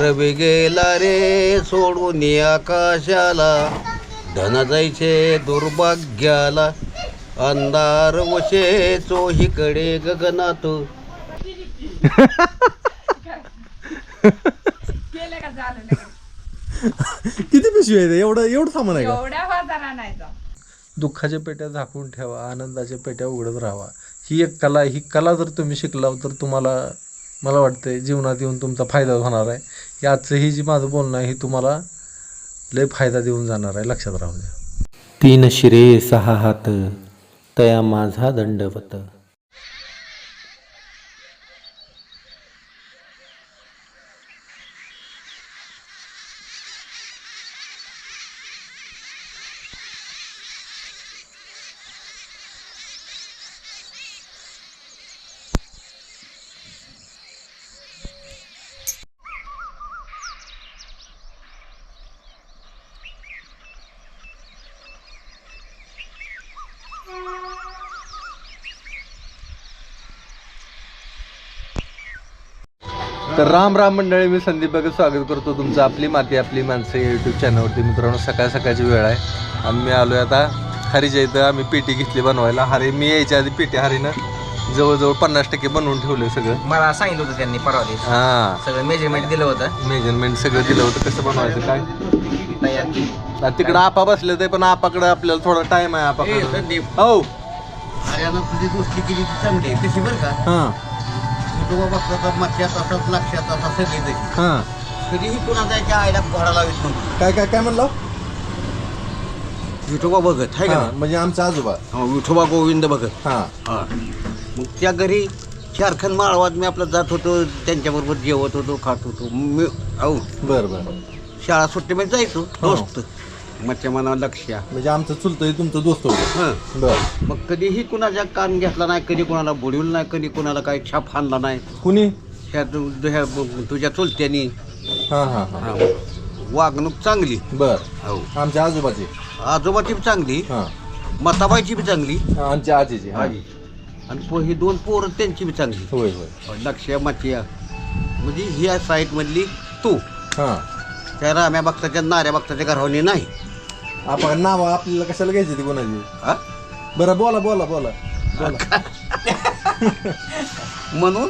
रवी गेला रे सोडून आकाशाला. धन जायचे दुर्भाग्याला. अंधार वशे चोहीकडे गगनात. केलं का झालं लगेच? किती पिशवी आहे एवढं एवढं सामान आहे का? एवढ्या बाजार आणायचा. दुःखाच्या पेट्या झाकून ठेवा आनंदाच्या पेट्या उघडत राहावा. ही एक कला ही कला जर तुम्ही शिकला तर तुम्हाला मला वाटतं आहे जीवनात येऊन तुमचा फायदा होणार आहे. हे आजचं ही जी माझं बोलणं आहे हे तुम्हाला लय फायदा देऊन जाणार आहे लक्षात राहू द्या. तीन शिरे सहा हात तया माझा दंडवत तर राम राम मंडळी मी संदीप बघत स्वागत करतो तुमचं आपली माती आपली माणसं यूट्यूब चॅनलवरती मित्रांनो सकाळ सकाळची वेळ आहे. मी आलो आता हरीच्या इथं. आम्ही पेटी घेतली बनवायला. हरी मी यायच्या आधी पेटी हरीनं जवळजवळ पन्नास टक्के बनवून ठेवलं सगळं. मला सांगितलं होतं त्यांनी परवा दिवशी. हां. सगळं मेजरमेंट दिलं होतं. मेजरमेंट सगळं दिलं होतं. कसं बनवायचं काय? तयार केली. आता तिकडं आपा बसले ते पण आपाकडं आपल्याला थोडा टाइम आहे ए, आपाकडं संदीप. हो. अरे तुझी गोष्टी केली ती चांगली आहे. कशी बरं का? हां. बघता तर मागच्या तासात लक्षात तासात सगळी हां. कधीही कुणा जायच्या आईला घोडा लावित नव्हती काय काय काय म्हणलं? विठोबा बघत आहे का हां, म्हणजे आमचा आजोबा. हा, विठोबा गोविंद बघत. हां. हा. मग त्या घरी चारखंड माळवात मी आपलं जात होतो त्यांच्याबरोबर जेवत होतो खात होतो. मी अहो. बरं बरं. शाळा सुट्टीमध्ये जायचो दोस्त. मच्छा मना लक्ष म्हणजे आमचं चुलतंय तुमचं दोस्त होतं. हं. बरं. मग कधीही कुणाच्या कान घेतला नाही कधी कुणाला बुडविलं नाही कधी कुणाला काही छाप हाणला नाही. कुणी? ह्या तु- ह्या तुझ्या चुलत्यानी. हां हां हां. हा, वागणूक चांगली. बर. हो. आमच्या आजोबाची? आजोबाची बी चांगली. हां. मताबाईची बी चांगली. आमच्या आजीची हां. आजी. आणि पो- ही दोन पोरं त्यांची बी चांगली. होय होय. लक्ष्या मचिया म्हणजे ह्या साईटमधली तू. हां. त्या राम्या भक्ताच्या नाऱ्या भक्ताच्या घरावणी नाही. आपण नाव आपल्याला कशाला घ्यायची ती कोणाची? हा? बरं बोला बोला बोला. बोला. म्हणून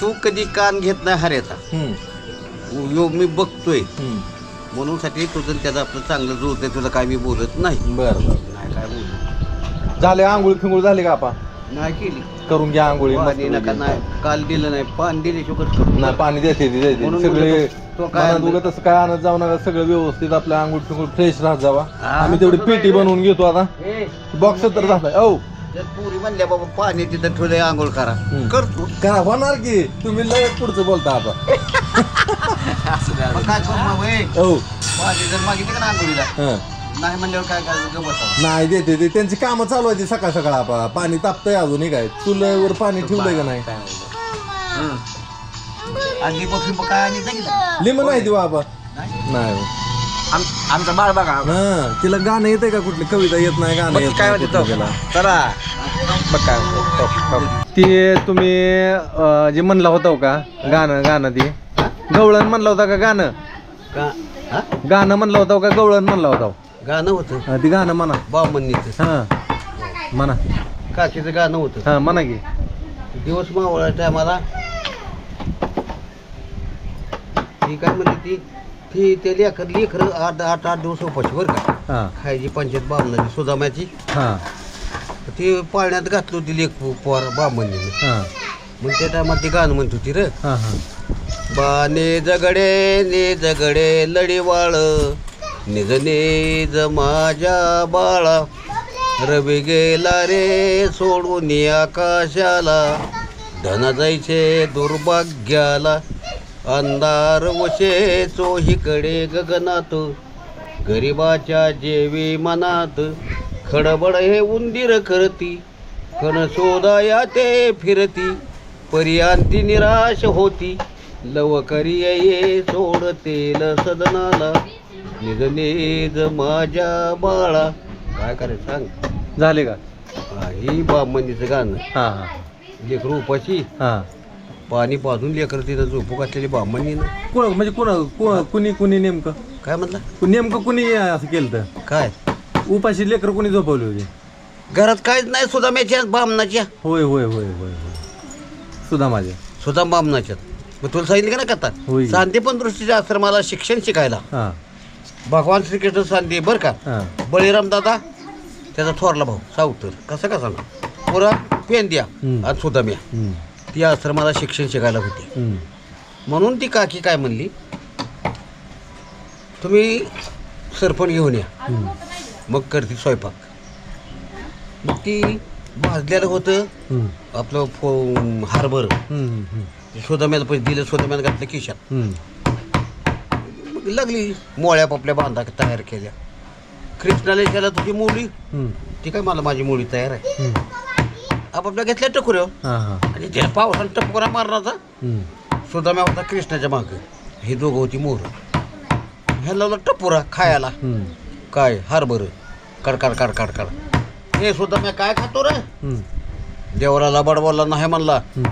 तू कधी कान घेत नाही हऱ्याचा हम्म, यो मी बघतोय. हम्म. म्हणून साठी तुझं त्याचं आपलं चांगलं जुळतंय तुला काय मी बोलत नाही. बरं बरं. नाही काय बोलत झाले आंघोळी फिंगोळ झाली का आपण नाही केली. करून घ्या आंघोळी पाणी मस्त नका नाही काल दिलं नाही पाणी दिले शुकत करू नाही पाणी देते ती देते. म्हणून सगळे म्हणलं तो- काय तसं काय आणत जाऊ नका सगळं व्यवस्थित आपलं आंघोळ फिंगोळ फ्रेश राहत जावा. आम्ही तेवढी पेटी बनवून घेतो आता. बॉक्स तर झालाय. ओ जर पुरी म्हणल्या बाबा पाणी तिथं ठेवलंय आंघोळ करा. करतो काय होणार की? तुम्ही लय पुढचं बोलता आता. मग काय करू मग ए? ओ पाणी जर मागितलं का ना आंघोळीला? हं. नाही म्हणल्यावर काय करायचं? नाही देते ते त्यांची कामं चालू आहे ती सकाळ सकाळ आपा पाणी तापतंय अजूनही काय? चुल्यावर पाणी ठेवलंय का नाही? आणि मग काय आणि सांगितलं? लिंब नाही देऊ आपा नाही? आम- आमचं बाळ बघा. हा तिला गाणं येतंय का कुठली? कविता येत नाही गाणं येत काय नाही म्हणते तो? कुठलं त्याला. चला. बघ काय म्हणतो. ते. तुम्ही अं, जे म्हणला होता हो का? गाणं गाणं ते. गवळण म्हणला होता का गाणं? का हा? गाणं म्हणलं होतं का? गवळण म्हणला होता हो? गाणं होतं. हा, ते गाणं म्हणा. बामणीचं हा. म्हणा. काकीचं गाणं होतं. हा म्हणा की. दिवस मावळा टायमाला ती काय म्हणते ती ती ते लेकर लेकर आठ आठ आठ दिवस उपाशी बरं का. हा. खायची पंचायत बामणाची सुदामाची हा. ती पाळण्यात घातली होती लेख पोर बामणीने. हा. मग त्या टायमात ती गाणं म्हणत होती रे. हा हा. बाने जगडे ने जगडे लढीवाळ निज निज माझ्या बाळा. रवी गेला रे सोडून आकाशाला. धन जायचे दुर्भाग्याला. अंधार वशे चोहीकडे गगनात. गरिबाच्या जेवी मनात खडबड हे उंदीर करती. कण शोधाया ते फिरती. पर्यांती निराश होती. लवकरी ये सोडतेल सदनाला. निज निज माझ्या बाळा. काय करायचं सांग? झाले का? हा, ही बामणीचं गाणं. हा हा. लेकरू उपाशी. हा. पाणी पाजून लेकर तिथं झोपू घातलेली बामणी ना. कोण म्हणजे कोण कोण- कुणी कुणी नेमकं? काय म्हणला नेमकं कुणी असं केलं तर काय? उपाशी लेकर कोणी झोपवली होती? घरात काहीच नाही सुद्धा मेच्या बामणाच्या. होय होय होय होय होय. सुद्धा माझ्या. सुद्धा बामणाच्या. मग तुला सांगितलं का ना होय. कथा सांदीपन दृष्टीच्या आश्रमाला शिक्षण शिकायला. हां. भगवान श्रीकृष्ण सांदे बरं का? हां. बळीराम दादा त्याचा थोरला भाऊ सावतर. कसं का सांगा पुरा पेंद्या हम्म. आणि सुदाम्या. हम्म, ती आश्रमाला शिक्षण शिकायला होती. म्हणून ती काकी काय म्हणली तुम्ही सरपण घेऊन या. मग करते स्वयंपाक. मग ती भाजलेलं होतं. आपलं फो हार्बर. सोदाम्याला पैसे दिले सोदाम्याला घातलं. मग लागली मोळ्या पापल्या बांधा तयार केल्या. कृष्णाला केला तुझी मुली? ती काय मला माझी मुली तयार आहे. आपापल्या घेतल्या टकुऱ्या हां. हां आणि त्या पावसानं टपकोरा मारण्याचा हम्म, सुदाम्या होता कृष्णाच्या मागं. हे दोघं होती मोर. ह्या लावला टपुरा खायला. हम्म, काय? हारबर कडकाड कडकाड कड हे सुद्धा मी काय खातो रे? हम्म, देवरा लबाड बोलला नाही म्हणला. हम्म.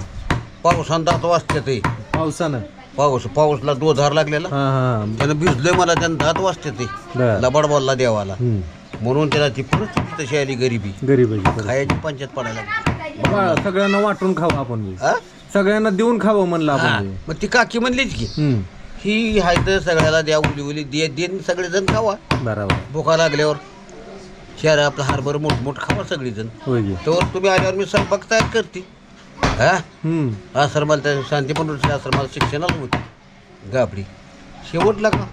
पावसान दात वाजते ते. पावसानं? पाऊस पाऊसला दोधार लागलेला. हां हां. त्यानं भिजलोय मला त्यानं दात वाजते ते. बरं. लबाड बोलला देवाला. हम्म. म्हणून त्याला ती परिस्थिती तशी आली गरिबी. गरीब आहे गरीब. खायची पंचायत पडायला लागली. सगळ्यांना वाटून खावं आपण बी. हा? सगळ्यांना देऊन खावं म्हणलं हा. आपण बी. मग ती काकी म्हणलीच की हम्म, ही हाय तर सगळ्याला द्या उली उली दे देन सगळेजण खावा. बरोबर. भुका लागल्यावर शहर आपलं हारभर मोठमोठ खावा सगळेजण. होय की. तर तुम्ही आल्यावर मी स्वयंपाक तयार करते. हा? हम्म, आश्रमाला त्या शांतीपण आश्रमाला शिक्षणाला होती. गाबडी. शेवटला का?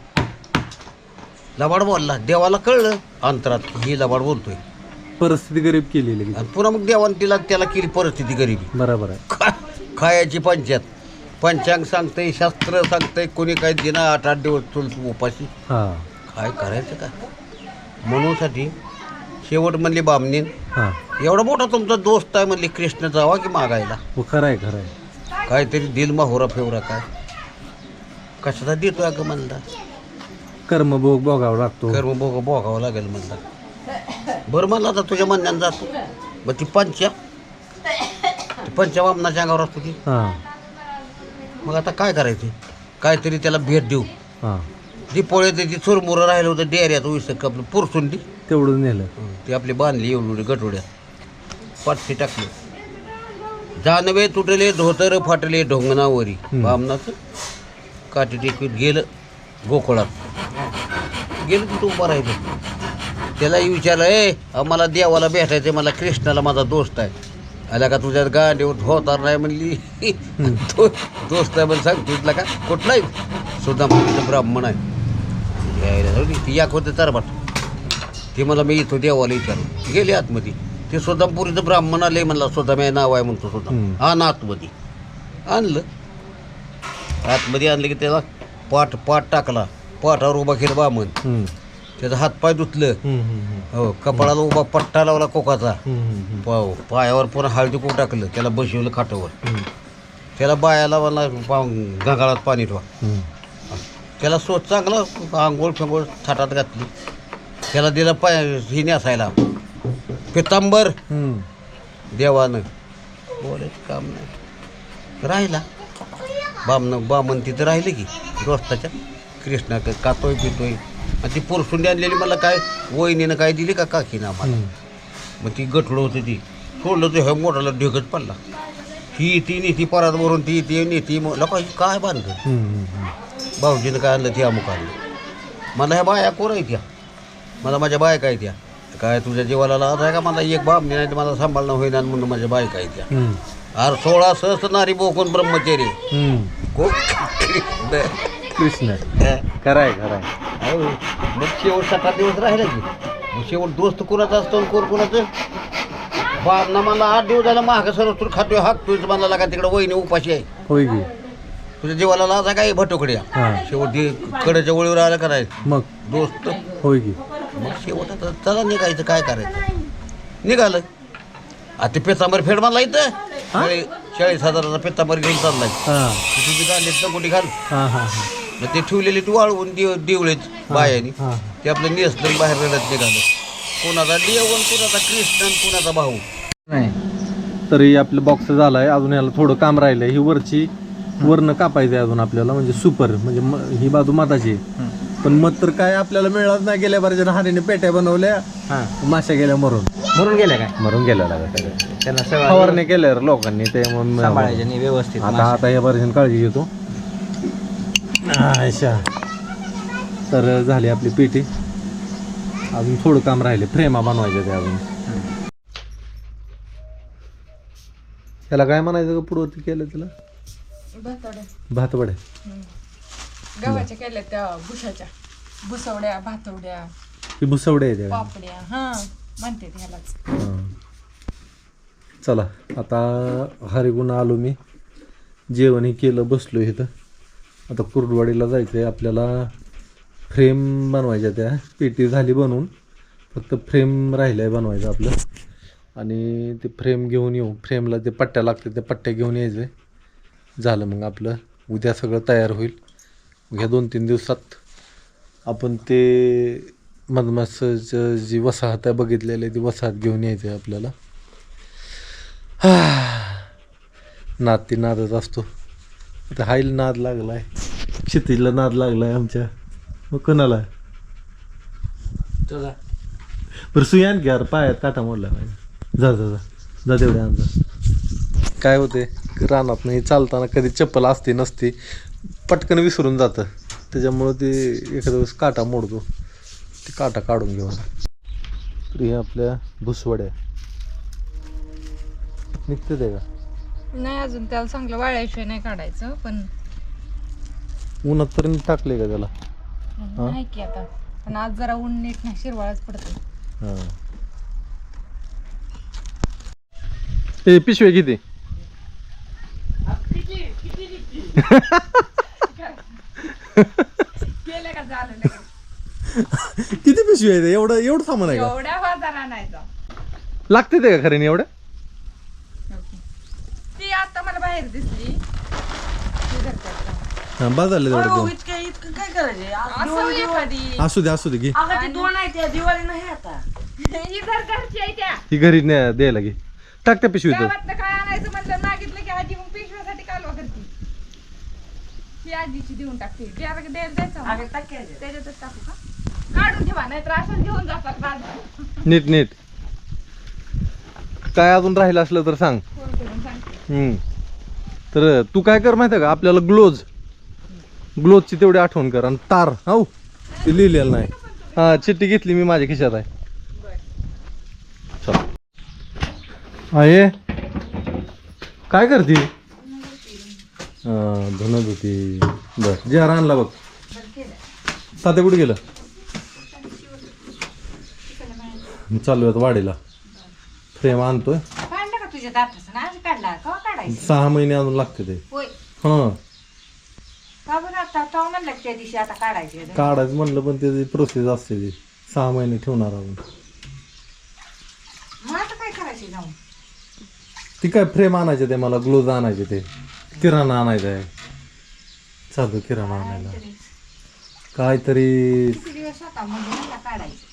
लबाड बोलला. देवाला कळलं अंतरात. ही लबाड बोलतोय. परिस्थिती गरीब केली लगेच आणि पुन्हा मग देवाने तिला त्याला केली परिस्थिती गरिबी. बरोबर आहे. खा खायाची पंचायत. पंचांग सांगतंय शास्त्र सांगतंय कोणी काय दिना आठ आठ दिवस तुल उपाशी. हा. काय करायचं का? म्हणूनसाठी शेवट म्हणली बामणीन हा. एवढा मोठा तुमचा दोस्त आहे म्हणली कृष्ण जावा की मागायला. हो खरं आहे खरं आहे. काहीतरी दिल माहुरा फेवरा काय? कशाचा देतो अगं म्हणला? कर्मभोग भोगावा लागतो. कर्म बोग बोगावं लागेल म्हणला. बरं म्हणलं आता तुझ्या म्हणण्यानं जातो. मग ती पंचा. ती पंचा वामनाच्या अंगावर असतो ती. हा. मग आता काय करायचं? काहीतरी त्याला भेट देऊ. हा. जी पोळे त्याची चुरमुरं राहिलं होतं डेऱ्यात उस आपलं पुरसून ती. तेवढं नेलं. ती आपली बांधली एवढी गटोड्यात पाचशे टाकले. जानवे तुटले धोतर फाटले ढोंगणावरी. बामनाचं काठी टेकवीत गेलं. गोकुळात. गेलं तिथं उभं राहिलं. त्यालाही विचारलं ए आम्हाला देवाला भेटायचं मला कृष्णाला माझा दोस्त आहे. आला का तुझ्यात गांडीवर धोतार नाही म्हणली. तो दोस्त आहे म्हणून सांग तुझला का? कुठला आहे? सुद्धा ब्राह्मण आहे. यायला जाऊ दे. ती याक तरबाट ते मला मी इथं देवाला विचारलं. गेले आतमध्ये. ते सोदामपुरीचं ब्राह्मण आले म्हणला सोदाम नाव आहे म्हणतो सोदाम. आण आतमध्ये. आणलं. आतमध्ये आणलं की त्याला पाठ पाठ टाकला. पाठावर उभा केला बामण. हम्म, त्याचा हातपाय धुतलं. हो कपाळाला उभा पट्टा लावला कोकाचा. पाव पायावर पुन्हा हळदी कुक टाकलं त्याला बसवलं खाटावर. त्याला बायाला मला गंगाळात पाणी ठेवा. त्याला स्वच्छ चांगलं आंघोळ फेंगोळ थाटात घातली. त्याला दिलं पाय ही नेसायला. पितांबर. देवानं. बोलायचं काम नाही. राहिला. बामन बामन तिथं राहिलं की दोस्ताच्या कृष्णा कातोय पितोय. आणि ती पुरसुंडी आणलेली मला काय वहिनीनं काय दिली का काकीनं आम्हाला? मग ती गटलं होती ती. सोडलं तर ह्या मोठाला ढेकत पडला. ही ती नेती परात भरून ती ती नेती मग लोका काय बांधलं? भाऊजीनं काय आणलं ती अमुक आणलं. मला ह्या बाया कोण आहे त्या मला माझ्या बायका आहे त्या काय तुझ्या जीवाला लाज आहे का? मला एक बाबनी नाही तर मला सांभाळणं होईना म्हणून माझ्या बायका आहे त्या अरे सोळा सहस्त्र नारी बोकून ब्रह्मचारी कृष्ण. खराय खराय. अहो, मग शेवट सात दिवस राहिला की. मग शेवट दोस्त कुणाचा असतो आणि कोण कुणाचं? बाबना मला आठ दिवस झाला महाग सर्व खातोय हाकतोय मला लागा तिकडे वहिनी उपाशी आहे. होय की. तुझ्या जीवाला लाज काय भटोकड्या हा शेवट ते कडेच्या वळीवर आलं का नाही? मग? दोस्त. होय की. मग शेवट आता चला निघायचं काय करायचं? निघालं. आता ते पेतांबर फेड मारला इथं. चाळी- चाळीस हजाराचा पेतांबर घेऊन चाललाय. हा. तुझी गांडीत कुठे घाल. हा हा हा. मग ते ठेवलेली तू वाळवून दिव दिवळेत बायानी. हा. ते आपलं नेसलं बाहेर रडत निघालं. कोणाचा देव आणि कोणाचा कृष्ण आणि कोणाचा भाऊ. नाही. तरी आपलं बॉक्स झालाय अजून याला थोडं काम राहिलंय. ही वरची वरनं कापायचं आहे अजून आपल्याला म्हणजे सुपर म्हणजे म- ही बाजू मताची आहे. पण मत तर काय आपल्याला मिळालं नाही गेल्या बारीच्या हारीने पेट्या बनवल्या हां. माश्या गेल्या मरून. म्हणून गेल्या काय? मरून गेल्या लागत त्यांना सगळं फवारणी केल्या रे लोकांनी ते म्हणून सांभाळायचे व्यवस्थित आता आता या बारीची काळजी घेतो. अच्छा. तर झाली आपली पेटी. अजून थोडं काम राहिले. फ्रेमा बनवायच्या ते अजून. त्याला काय म्हणायचं का पुढवरती केलं तिला? भातवड्या गव्हाच्या केल्या त्या भुसाच्या. भुसवड्या भातवड्या. ही भुसवड्या आहे त्या पापड्या. हा म्हणते ह्यालाच. चला आता हरिगुण आलो मी. जेवण हे केलं बसलो इथं. आता कुर्डवाडीला जायचं आहे आपल्याला फ्रेम बनवायच्या त्या. पेटी झाली बनवून. फक्त फ्रेम राहिलं आहे बनवायचं आपलं. आणि ते फ्रेम घेऊन येऊ. फ्रेमला ते पट्ट्या लागतात त्या पट्ट्या घेऊन यायचं. झालं मग आपलं. उद्या सगळं तयार होईल. ह्या दोन तीन दिवसात आपण ते मधमाशाचं जी वसाहत आहे बघितलेली आहे ती वसाहत घेऊन यायचं आहे आपल्याला. नाद ती नादच असतो. आता हाईल नाद लागला आहे क्षितिजला नाद लागलाय आमच्या. मग कोणाला? बरं सुयान घ्या पायात काटा मोडला पाहिजे जा जा जा. जा तेवढ्या अंदाज काय होते रानात नाही चालताना कधी चप्पल असते नसते पटकन विसरून जातं. त्याच्यामुळं ते एखाद्या वेळेस काटा मोडतो. ते काटा काढून घेऊन. तर हे आपल्या भुसवड्या. निघते ते का? नाही अजून त्याला चांगलं वाळ्याशिवाय नाही काढायचं पण उन्हात तरी टाकले का त्याला? नाही की आता. पण आज जरा ऊन नीट नाही शिरवाळच पडतो हां. ए पिशवे किती? केलं का झालं लगेच. किती पिशवी आहे ते? एवढं एवढं सामान आहे का? एवढ्या बाजार आणायचा. लागते ते का खरे एवढं ती आता मला बाहेर दिसली. ती. हां बस झालं तेवढं इतकं इतकं काय करायचे? आज असं एखादी. असू दे असू दे घे. अगं ती दोन आहे त्या दिवाळी नाही आता. ही आहे त्या. ही घरी न्या द्यायला घे. टाक त्या पिशवीत गावातलं काय आणायचं म्हटलं मागितलं की आजी मग पिशव्यासाठी कालवा करते ही आजीची देऊन टाकते. जरा द्यायला द्यायचं अगं टाकायचे त्याच्यातच टाकू का? काढून ठेवा नाहीतर असंच घेऊन जातात बाजार नीट नीट. काय अजून राहिलं असलं तर सांग. फोन करून सांगते. हम्म. तर तू काय कर माहिती आहे का? आपल्याला ग्लोज ग्लोजची तेवढी आठवण कर आणि तार हो ते लिहिलेलं नाही. हा चिठ्ठी घेतली मी माझ्या खिशात आहे. चल. आहे काय करते? धुणं धुती बर जे आणला बघ. तात्या कुठे गेलं? चालू आहेत वाडीला. फ्रेम आणतोय. सहा महिने अजून लागते ते. हां. का बरं आता तो म्हणलं त्या दिवशी आता काढायचे काढायचं म्हणलं पण त्याची प्रोसेस असते ती. सहा महिने ठेवणार आपण. मग आता काय करायचे जाऊन? ती काय फ्रेम आणायचे ते मला ग्लोज आणायचे ते. किराणा आणायचा आहे. साधं किराणा आणायला. काहीतरी. किती दिवस होता म्हणजे मला काढायचं?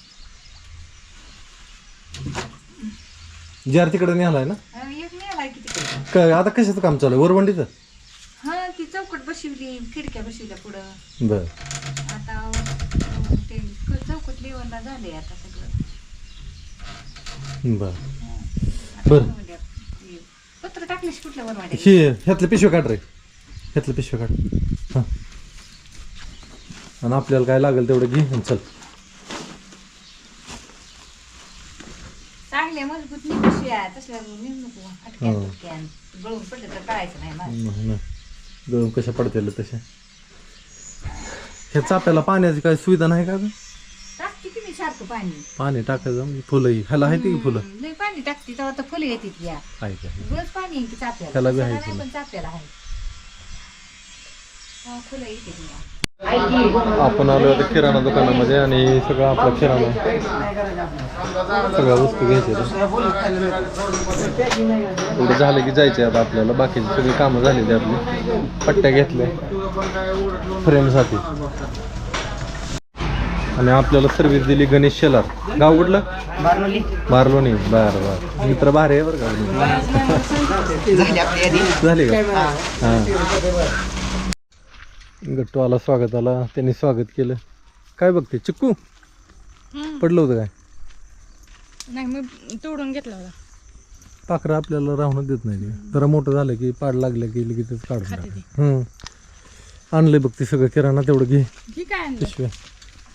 जार तिकडे नेलाय ना? अं, एक किती? काय आता कशाचं काम चालू आहे? वरवंडीचं? बसवली खिडक्या बसवल्या पुढं. बर. आता अं, ते चौकट लेवलला आता सगळं. बर. आता पत्र टाकलेस कुठल्या हे ह्यातलं पिशवे काढ रे. ह्यातलं पिशवे काढ. हां. आणि आपल्याला काय लागेल तेवढं घे आणि चल. चांगले मजबूत निकशी आहे तसल्या नेऊ नको हो. फुटक्यान. गळून पडलं तर करायचं नाही मला. नाही, नाही. गळून कशा पडतील तशा? ह्या चाप्याला पाण्याची काय सुविधा नाही का ग? टाकते की मी सारखं पाणी. पाणी टाकायचं म्हणजे फुलं ही. ह्याला आहे की फुलं? लय पाणी टाकते तेव्हा तर फुलं येतात या. आहे का? रोज पाणी आहे की चाप्याला. त्याला बी आहे सगळं नाही फुलं. पण चाप्याला आहे. हा, फुलं येतात या. आपण आलो आता किराणा दुकानामध्ये आणि सगळं आपला किराणा. सगळ्या वस्तू घ्यायच्या एवढं झालं की जायचे आता आपल्याला. बाकीची सगळी कामं झालेली आपली. पट्ट्या घेतल्या. फ्रेमसाठी आणि आपल्याला सर्व्हिस दिली गणेश शेलार. गाव कुठलं? बारलोणी बर बर. मित्र भारी आहे बरं का? झाली आपली यादी. झाले का हां गट्टूवाला स्वागताला त्यांनी स्वागत केलं. काय बघते? चिक्कू? पडलं होतं काय? नाही मी तोडून घेतला होता. पाखरं आपल्याला राहूनच देत नाही. जरा मोठं झालं की पाड लागलं की लगेच काढून खाते. हम्म. आणलंय बघ ते सगळं किराणा तेवढं घे. ही काय आणलं पिशव्या.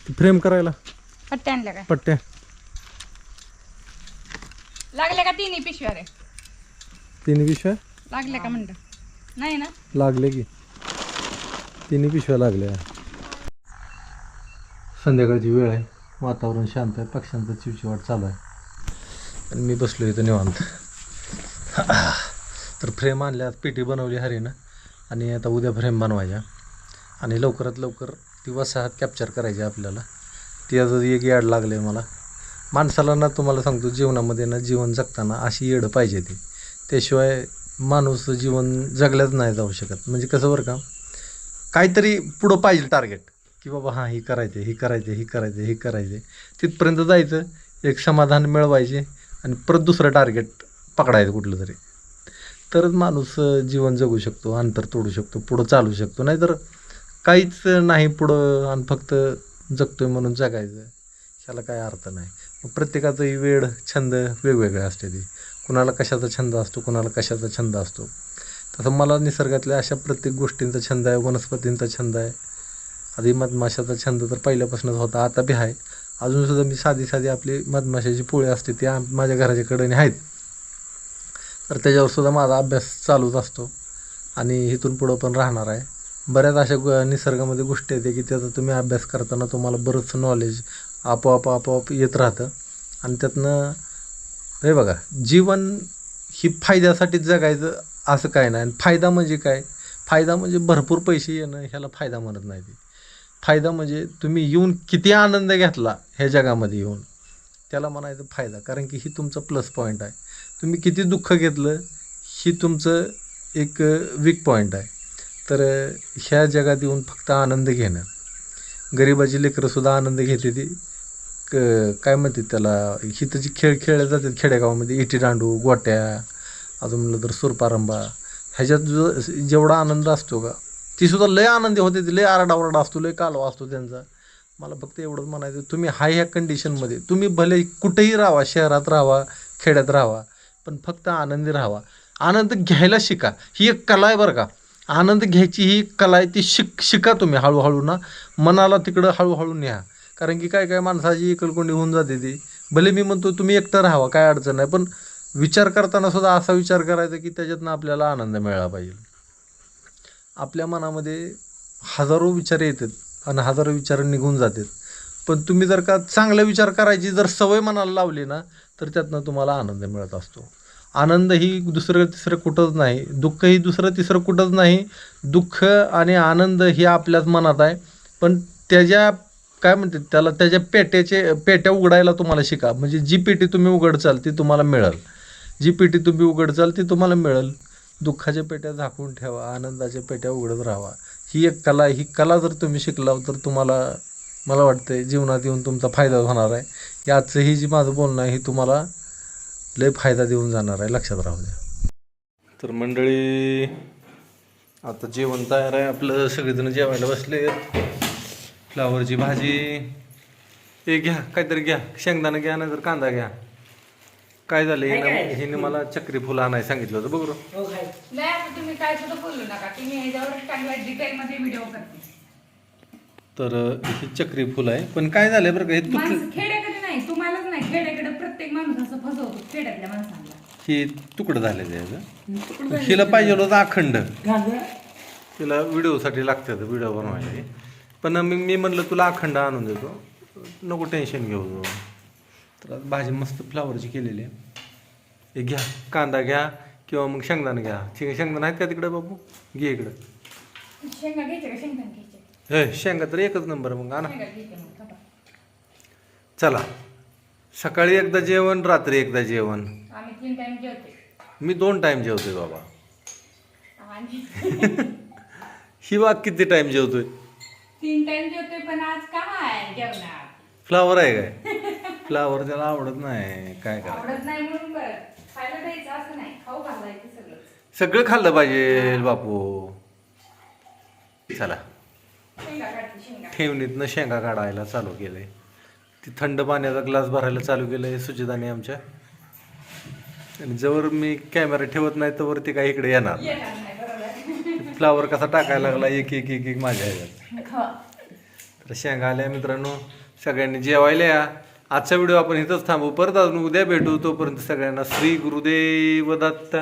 ती फ्रेम करायला. पट्ट्या आणल्या काय? पट्ट्या. लागल्या का तिन्ही पिशव्या रे? तिन्ही पिशव्या? लागल्या का म्हणतं नाही ना? लागले की. तिन्ही पिशव्या लागल्या. संध्याकाळची वेळ आहे. वातावरण शांत आहे. पक्ष्यांचा चिवचिवाट चालू आहे. आणि मी बसलो इथं निवांत. तर फ्रेम आणल्या पेटी बनवली हरीनं. आणि आता उद्या फ्रेम बनवायच्या. आणि लवकरात लवकर ती वसाहत कॅप्चर करायची आपल्याला. ती आता एक याड लागले मला. माणसाला ना तुम्हाला सांगतो जीवनामध्ये ना जीवन जगताना अशी येड पाहिजे ती. त्याशिवाय माणूस जीवन जगल्याच नाही जाऊ शकत. म्हणजे कसं बरं का? काहीतरी पुढं पाहिजे टार्गेट की बाबा हां ही करायचे हे करायचे हे करायचे हे करायचे तिथपर्यंत जायचं एक समाधान मिळवायचे आणि परत दुसरं टार्गेट पकडायचं कुठलं तरी. तरच माणूस जीवन जगू शकतो अंतर तोडू शकतो पुढं चालू शकतो. नाहीतर काहीच नाही पुढं आणि फक्त जगतोय म्हणून जगायचं. ह्याला काय अर्थ नाही. मग प्रत्येकाचंही वेळ छंद वेगवेगळे असते ती. कुणाला कशाचा छंद असतो कुणाला कशाचा छंद असतो. तसं मला निसर्गातल्या अशा प्रत्येक गोष्टींचा छंद आहे वनस्पतींचा छंद आहे. आधी मधमाशाचा छंद तर पहिल्यापासूनच होता आता बी आहे. अजूनसुद्धा मी साधी साधी आपली मधमाशाची पोळी असते ती आम- माझ्या घराच्या कडेने आहेत. तर त्याच्यावर सुद्धा माझा अभ्यास चालूच असतो आणि इथून पुढं पण राहणार आहे. बऱ्याच अशा निसर्गामध्ये गोष्टी आहेत की त्याचा तुम्ही अभ्यास करताना तुम्हाला बरंचसं नॉलेज आपोआप आपोआप येत राहतं. आणि त्यातनं हे बघा जीवन ही फायद्यासाठी जगायचं असं काय नाही. आणि फायदा म्हणजे काय? फायदा म्हणजे भरपूर पैसे येणं ह्याला फायदा म्हणत नाही ते. फायदा म्हणजे तुम्ही येऊन किती आनंद घेतला ह्या जगामध्ये येऊन त्याला म्हणायचं फायदा. कारण की ही तुमचं प्लस पॉईंट आहे. तुम्ही किती दुःख घेतलं ही तुमचं एक वीक पॉईंट आहे. तर ह्या जगात येऊन फक्त आनंद घेणं. गरिबाची लेकरंसुद्धा आनंद घेते ती. क काय म्हणते त्याला हिताची खेळ खेळले जातात खेडेगावामध्ये इटी दांडू गोट्या अजून म्हणलं तर सुरपारंबा. ह्याच्यात जो जेवढा आनंद असतो का ती सुद्धा लय आनंदी होते ती लय आरडाओरडा असतो लय कालवा असतो त्यांचा. मला फक्त एवढंच म्हणायचं तुम्ही हाय ह्या कंडिशनमध्ये तुम्ही भले कुठेही राहा शहरात राहा खेड्यात राहा पण फक्त आनंदी राहावा आनंद घ्यायला शिका ही एक कला आहे बरं का. आनंद घ्यायची ही कला आहे ती शिक शिका तुम्ही हळूहळू ना. मनाला तिकडं हळूहळू न्या. कारण की काय काय माणसाची एकलकोंडी होऊन जाते ती. भले मी म्हणतो तुम्ही एकटं राहावा काय अडचण नाही पण विचार करताना सुद्धा असा विचार करायचा की त्याच्यातनं आपल्याला आनंद मिळाला पाहिजे. आपल्या मनामध्ये हजारो विचार येतात आणि हजारो विचार निघून जातात. पण तुम्ही जर का चांगला विचार करायची जर सवय मनाला लावली ना तर त्यातनं तुम्हाला आनंद मिळत असतो. आनंद ही दुसरं तिसरं कुठंच नाही. दुःख ही दुसरं तिसरं कुठंच नाही. दुःख आणि आनंद हे आपल्याच मनात आहे. पण त्याच्या काय म्हणते त्याला त्याच्या पेट्याचे पेट्या उघडायला तुम्हाला शिका. म्हणजे जी पेटी तुम्ही उघडचाल ती तुम्हाला मिळेल. जी पेटी तुम्ही उघडचाल ती तुम्हाला मिळेल. दुःखाच्या पेट्या झाकून ठेवा आनंदाच्या पेट्या उघडत राहावा ही एक कला आहे. ही कला जर तुम्ही शिकला तर तुम्हाला मला वाटतं जीवनात येऊन तुमचा फायदा होणार आहे. याचंही ही जी माझं बोलणं आहे हे तुम्हाला लय फायदा देऊन जाणार आहे. लक्षात राहू द्या. तर मंडळी आता जेवण तयार आहे. आपलं सगळेजण जेवायला बसले फ्लावरची भाजी. हे घ्या काहीतरी घ्या. शेंगदाणा घ्या नाही तर कांदा घ्या. काय झालं? हिनं हिने मला चक्री फुलं आणायला सांगितलं होतं बघ रो. नाही आता तुम्ही काय सुद्धा बोलू नका की मी ह्याच्यावर चांगला डिटेल मध्ये व्हिडिओ करते. तर अं, ही चक्री फुलं आहे. पण काय झालंय बरं का हे तुटलं माणसं खेड्याकडे नाही तुम्हालाच नाही. खेड्याकडे प्रत्येक माणूस असं फसवतो खेड्यातल्या माणसांना. हे तुकडं झालेलं आहे याचं. हिला पाहिजे होतं अखंड. तिला व्हिडिओसाठी लागतं व्हिडिओ बनवायला. पण मी मी म्हणलं तुला अखंड आणून देतो. नको टेन्शन घेऊ तू. तर आज भाजी मस्त फ्लावरची केलेली आहे. हे घ्या कांदा घ्या किंवा मग शेंगदाणा घ्या. ठीक शेंगदाणा आहेत का तिकडे बाबू? घे इकडं. शेंगा घ्यायच्या का? शेंगदाणे घ्यायचे. हे शेंगा तर एकच नंबर मग आणा. शेंगा घ्यायच्या मग थांबा. चला. सकाळी एकदा जेवण रात्री एकदा जेवण. आम्ही तीन टाइम जेवते. मी दोन टाईम जेवतोय बाबा. आणि? ही वाघ किती टाईम जेवतोय? तीन टाइम जेवते पण आज काय जेवणार? फ्लावर आहे काय? फ्लावर त्याला आवडत नाही. काय करा आवडत नाही म्हणून बरं खायला द्यायचं असं नाही. खाऊ घालायचं सगळं सगळं खाल्लं पाहिजे बापू. चला. शेंगा काढते शेंगा. ठेवणीतनं शेंगा काढायला चालू केलंय. ती थंड पाण्याचा ग्लास भरायला चालू केलंय सुचिताने आमच्या. आणि जवळ मी कॅमेरा ठेवत नाही तर ती काय इकडे येणार येणार नाही बरोबर. फ्लावर कसा टाकायला लागला एक एक एक एक माझ्या ह्याच्यात. हा. तर शेंगा आल्या मित्रांनो. सगळ्यांनी जेवायला या. आजचा व्हिडिओ आपण इथंच थांबू. परत अजून उद्या भेटू. तोपर्यंत सगळ्यांना श्री गुरुदेव दत्त.